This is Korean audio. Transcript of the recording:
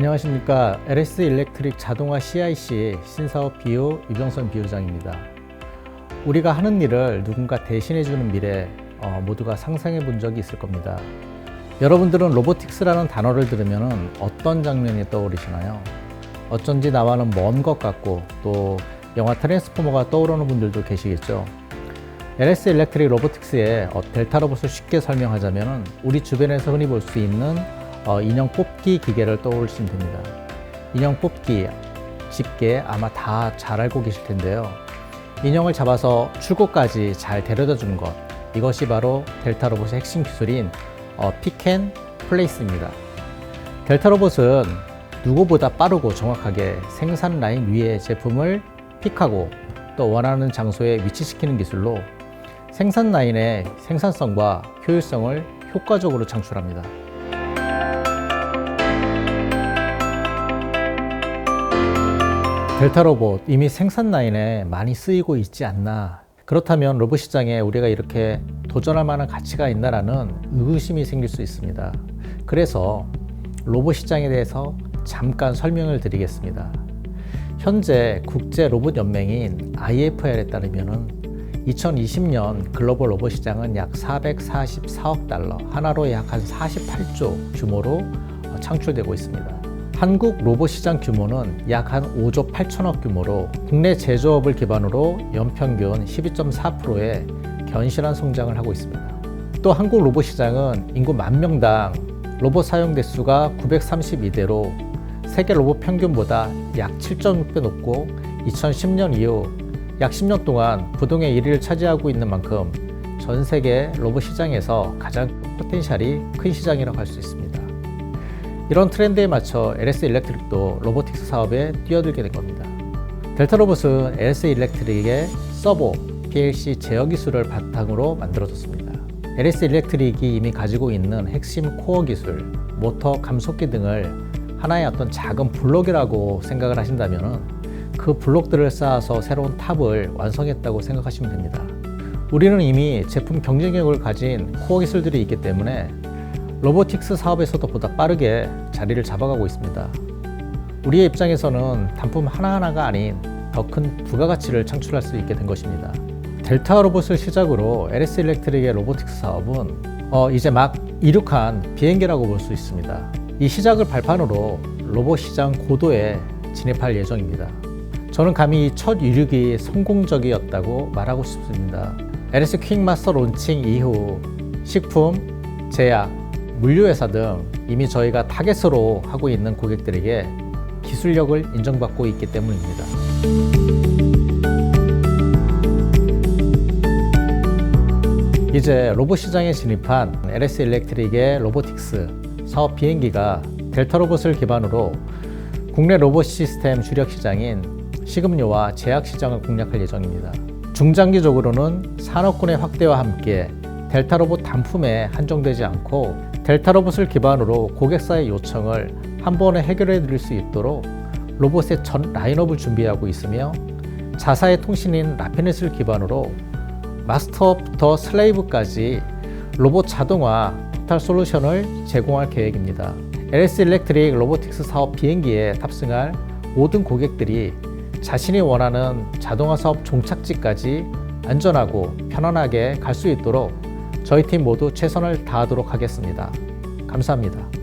안녕하십니까. LS 일렉트릭 자동화 CIC 신사업 비유 유병선 비유장입니다. 우리가 하는 일을 누군가 대신해주는 미래 어, 모두가 상상해 본 적이 있을 겁니다. 여러분들은 로보틱스라는 단어를 들으면 어떤 장면이 떠오르시나요? 어쩐지 나와는 먼 것 같고 또 영화 트랜스포머가 떠오르는 분들도 계시겠죠. LS 일렉트릭 로보틱스의 어, 델타 로봇을 쉽게 설명하자면 우리 주변에서 흔히 볼 수 있는 어, 인형 뽑기 기계를 떠올리시면 됩니다. 인형 뽑기 쉽게 아마 다 잘 알고 계실 텐데요. 인형을 잡아서 출구까지 잘 데려다 주는 것 이것이 바로 델타 로봇의 핵심 기술인 어, 픽앤 플레이스입니다. 델타 로봇은 누구보다 빠르고 정확하게 생산 라인 위에 제품을 픽하고 또 원하는 장소에 위치시키는 기술로 생산 라인의 생산성과 효율성을 효과적으로 창출합니다. 델타 로봇 이미 생산 라인에 많이 쓰이고 있지 않나. 그렇다면 로봇 시장에 우리가 이렇게 도전할 만한 가치가 있나라는 의구심이 생길 수 있습니다. 그래서 로봇 시장에 대해서 잠깐 설명을 드리겠습니다. 현재 국제 로봇 연맹인 IFR에 따르면은 2020년 글로벌 로봇 시장은 약 444억 달러, 하나로 약 한 48조 규모로 창출되고 있습니다. 한국 로봇 시장 규모는 약 한 5조 8천억 규모로 국내 제조업을 기반으로 연평균 12.4%의 견실한 성장을 하고 있습니다. 또 한국 로봇 시장은 인구 만 명당 로봇 사용 대수가 932대로 세계 로봇 평균보다 약 7.6배 높고 2010년 이후 약 10년 동안 부동의 1위를 차지하고 있는 만큼 전 세계 로봇 시장에서 가장 포텐셜이 큰 시장이라고 할 수 있습니다. 이런 트렌드에 맞춰 LS 일렉트릭도 로보틱스 사업에 뛰어들게 된 겁니다. 델타 로봇은 LS 일렉트릭의 서보, PLC 제어 기술을 바탕으로 만들어졌습니다. LS 일렉트릭이 이미 가지고 있는 핵심 코어 기술, 모터 감속기 등을 하나의 어떤 작은 블록이라고 생각을 하신다면 그 블록들을 쌓아서 새로운 탑을 완성했다고 생각하시면 됩니다. 우리는 이미 제품 경쟁력을 가진 코어 기술들이 있기 때문에 로보틱스 사업에서도 보다 빠르게 자리를 잡아가고 있습니다. 우리의 입장에서는 단품 하나하나가 아닌 더 큰 부가가치를 창출할 수 있게 된 것입니다. 델타 로봇을 시작으로 LS 일렉트릭의 로보틱스 사업은 어, 이제 막 이륙한 비행기라고 볼 수 있습니다. 이 시작을 발판으로 로봇 시장 고도에 진입할 예정입니다. 저는 감히 이첫 이륙이 성공적이었다고 말하고 싶습니다. LS 퀵마스터 론칭 이후 식품, 제약, 물류회사 등 이미 저희가 타겟으로 하고 있는 고객들에게 기술력을 인정받고 있기 때문입니다. 이제 로봇 시장에 진입한 LS 일렉트릭의 로보틱스 사업 비행기가 델타 로봇을 기반으로 국내 로봇 시스템 주력 시장인 식음료와 제약 시장을 공략할 예정입니다. 중장기적으로는 산업군의 확대와 함께 델타 로봇 단품에 한정되지 않고 델타 로봇을 기반으로 고객사의 요청을 한 번에 해결해 드릴 수 있도록 로봇의 전 라인업을 준비하고 있으며 자사의 통신인 라피넷을 기반으로 마스터부터 슬레이브까지 로봇 자동화 토탈 솔루션을 제공할 계획입니다. LS 일렉트릭 로보틱스 사업 비행기에 탑승할 모든 고객들이 자신이 원하는 자동화 사업 종착지까지 안전하고 편안하게 갈 수 있도록 저희 팀 모두 최선을 다하도록 하겠습니다. 감사합니다.